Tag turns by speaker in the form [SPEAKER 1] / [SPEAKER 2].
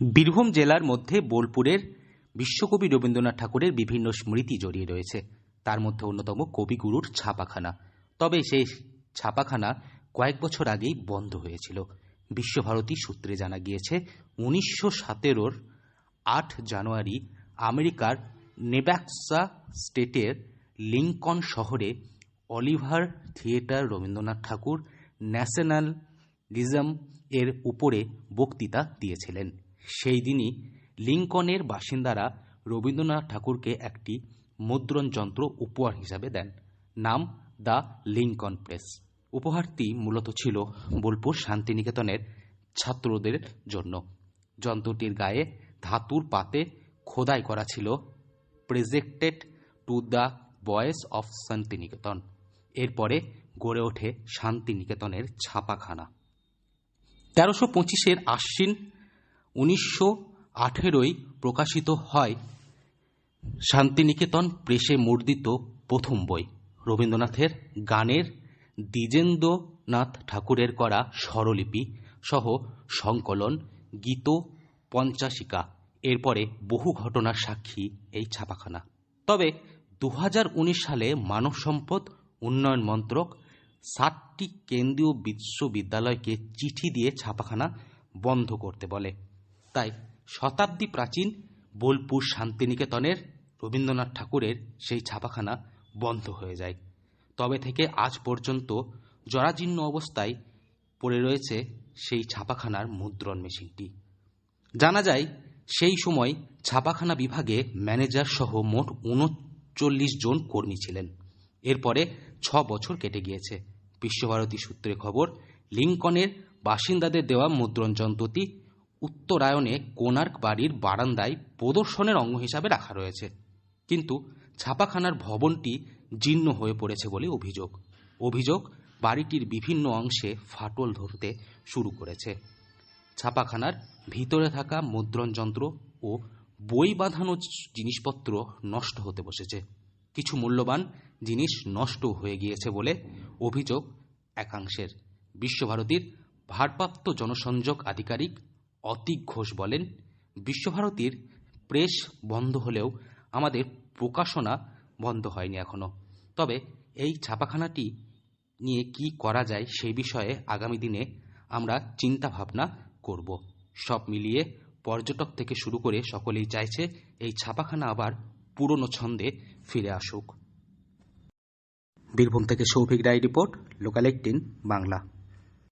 [SPEAKER 1] বীরভূম জেলার মধ্যে বোলপুরের বিশ্বকবি রবীন্দ্রনাথ ঠাকুরের বিভিন্ন স্মৃতি জড়িয়ে রয়েছে। তার মধ্যে অন্যতম কবিগুরুর ছাপাখানা। তবে সেই ছাপাখানা কয়েক বছর আগেই বন্ধ হয়েছিল। বিশ্বভারতী সূত্রে জানা গিয়েছে, উনিশশো সতেরোর আট জানুয়ারি আমেরিকার নেব্রাস্কা স্টেটের লিঙ্কন শহরে Oliver theatre Rabindranath Thakur nationalism এর উপরে বক্তৃতা দিয়েছিলেন। সেই দিনই লিঙ্কনের বাসিন্দারা রবীন্দ্রনাথ ঠাকুরকে একটি মুদ্রণ যন্ত্র উপহার হিসাবে দেন। নাম দ্য লিঙ্কন প্রেস। উপহারটি মূলত ছিল বোলপুর শান্তিনিকেতনের ছাত্রদের জন্য। যন্ত্রটির গায়ে ধাতুর পাতে খোদাই করা ছিল, projected to the boys of Santiniketan. এরপরে গড়ে ওঠে শান্তিনিকেতনের ছাপাখানা। তেরোশো পঁচিশের আশ্বিন উনিশশো আঠেরোয় প্রকাশিত হয় শান্তিনিকেতন প্রেসে মুদ্রিত প্রথম বই। রবীন্দ্রনাথের গানের দ্বিজেন্দ্রনাথ ঠাকুরের করা স্বরলিপি সহ সংকলন, গীত, পঞ্চাশিকা, এরপরে বহু ঘটনার সাক্ষী এই ছাপাখানা। তবে দু হাজার উনিশ সালে মানব সম্পদ উন্নয়ন মন্ত্রক সাতটি কেন্দ্রীয় বিশ্ববিদ্যালয়কে চিঠি দিয়ে ছাপাখানা বন্ধ করতে বলে। তাই শতাব্দী প্রাচীন বোলপুর শান্তিনিকেতনের রবীন্দ্রনাথ ঠাকুরের সেই ছাপাখানা বন্ধ হয়ে যায়। তবে থেকে আজ পর্যন্ত জরাজীর্ণ অবস্থায় পড়ে রয়েছে সেই ছাপাখানার মুদ্রণ মেশিনটি। জানা যায়, সেই সময় ছাপাখানা বিভাগে ম্যানেজার সহ মোট উনচল্লিশ জন কর্মী ছিলেন। এরপরে ছ বছর কেটে গিয়েছে। বিশ্বভারতী সূত্রে খবর লিঙ্কনের বাসিন্দাদের দেওয়া মুদ্রণ যন্ত্রটি উত্তরায়ণে কোনার্ক বাড়ির বারান্দায় প্রদর্শনের অঙ্গ হিসাবে রাখা রয়েছে। কিন্তু ছাপাখানার ভবনটি জীর্ণ হয়ে পড়েছে বলে অভিযোগ। অভিযোগ বাড়িটির বিভিন্ন অংশে ফাটল ধরতে শুরু করেছে। ছাপাখানার ভিতরে থাকা মুদ্রণ যন্ত্র ও বই বাঁধানো জিনিসপত্র নষ্ট হতে বসেছে। কিছু মূল্যবান জিনিস নষ্ট হয়ে গিয়েছে বলে অভিযোগ একাংশের। বিশ্বভারতীর ভারপ্রাপ্ত জনসংযোগ আধিকারিক অতীক ঘোষ বলেন, বিশ্বভারতীর প্রেস বন্ধ হলেও আমাদের প্রকাশনা বন্ধ হয়নি এখনও তবে এই ছাপাখানাটি নিয়ে কি করা যায় সেই বিষয়ে আগামী দিনে আমরা চিন্তা ভাবনা করব। সব মিলিয়ে পর্যটক থেকে শুরু করে সকলেই চাইছে এই ছাপাখানা আবার পুরনো ছন্দে ফিরে আসুক। বীরভূম থেকে সৌভিক রায় রিপোর্ট, লোকাল বাংলা।